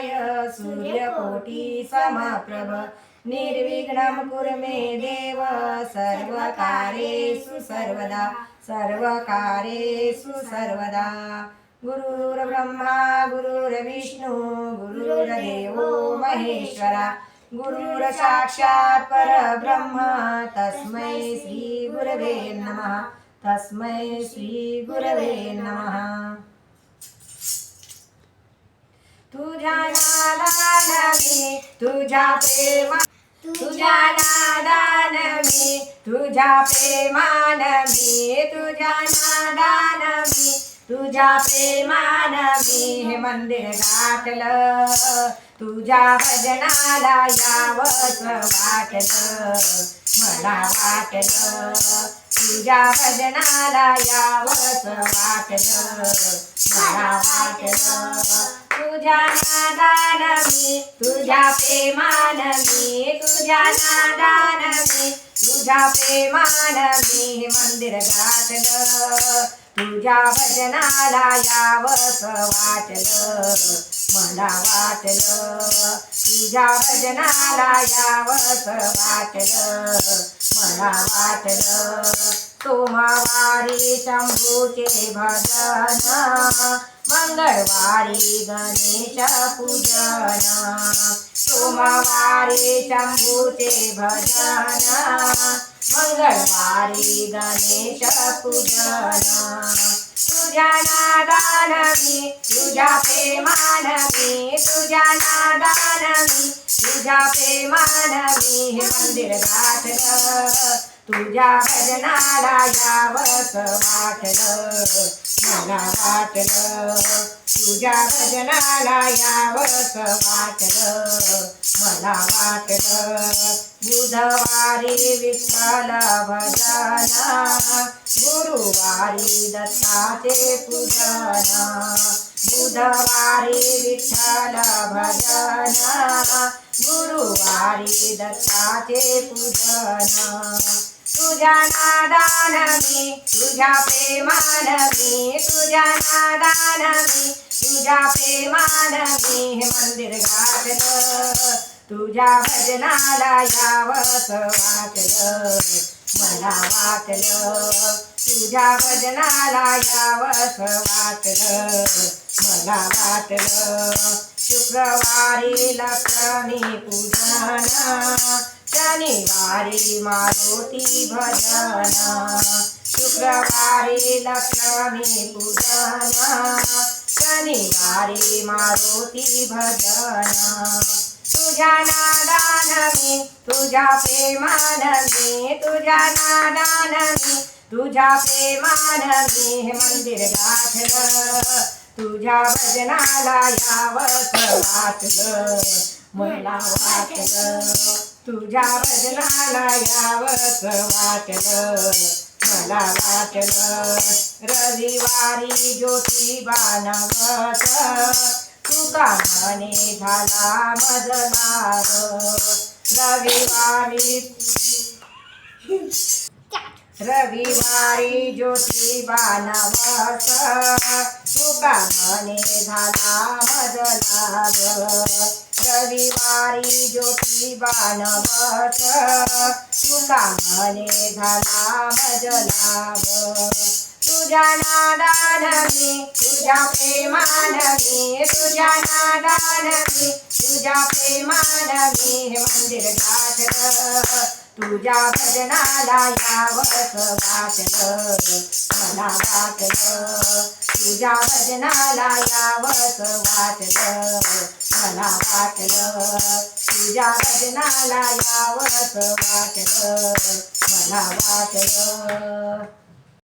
समप्रभाय सूर्यकोटी समप्रभ निर्विघ्नं कुरु मे देव सर्वकारेषु सर्वदा सर्वकारेषु सर्वदा। गुरुर्ब्रह्मा गुरुर्विष्णु गुरुर्देवो महेश्वरा गुरुर्साक्षात् परब्रह्म तस्मै श्रीगुरवे नमः तस्मै श्रीगुरवे नमः। तुझ्या नादान मी तुझ्या प्रेमा तुझ्या नादान मी तुझ्या प्रेमान मी तुझ्या नादान मी तुझ्या प्रेमान मी हे मंदिर गाठलं. तुझ्या भजनाला यावंच वाटलं मला वाटलं. तुझ्या भजनाला यावंच वाटलं मला वाटलं. तुझ्या नादान मी तुझ्या प्रेमान मी तुझ्या नादान मी तुझ्या प्रेमान मी मंदिर गाठलं. तुझ्या भजनाला यावस वाटलं मला वाटलं. तुझ्या भजनाला यावस वाटलं मला वाटलं. सोमवारी शंभूचे भजन मंगळवारी गणेश पूजन सोमवारी शंभूचे भजन मंगळवारी गणेश पूजन तुझ्या नादान मी तुझ्या प्रेमान मी तुझ्या नादान मी तुझ्या प्रेमान मी हे मंदिर गाठलं. तुझ्या भजनाला यावस वाटलं. मला वाटलं तुझ्या भजनाला यावस वाटलं. मला वाटलं बुधवारी विठ्ठल भजना गुरुवारी दत्ताचे पूजना बुधवारी विठ्ठल भजना गुरुवारी दत्ताचे पूजना तुझ्या नादान मी तुझ्या प्रेमान मी तुझ्या नादान मी तुझ्या प्रेमान मी हे मंदिर गाठलं तुझ्या भजनाला यावस वाटलं मला वाटलं तुझ्या भजनाला यावस वाटलं मला वाटलं शुक्रवारी लक्ष्मी पूजन शनिवारी मारुती भजन। शुक्रवारी लक्ष्मी पूजन। शनिवारी मारुती भजन। तुझ्या नादान मी तुझ्या प्रेमान मी तुझ्या नादान मी तुझ्या प्रेमान मी हे मंदिर गाठलं। तुझ्या भजनाला यावं वाटलं मला वाटलं। तुझ्या भजनाला यावंस वाटलं. मला वाटलं रविवारी ज्योतिबा नवस तुका म्हणे झाला मजदार रविवारी रविवारी ज्योतिबा नवस तुका म्हणे झाला मजलाग रविवारी ज्योतिबा नवस तुका म्हणे झाला भजनाव तुझ्या नादानवी तुझ्या प्रेमानवी तुझ्या नादानवी तुझ्या प्रेमानवी मंदिर गाठलं तुझ्या भजनाला यावंस वाटलं. मला वाटलं तुझ्या भजनाला यावंस वाटलं. मला वाटलं तुझ्या भजनाला यावंस वाटलं. मला वाटलं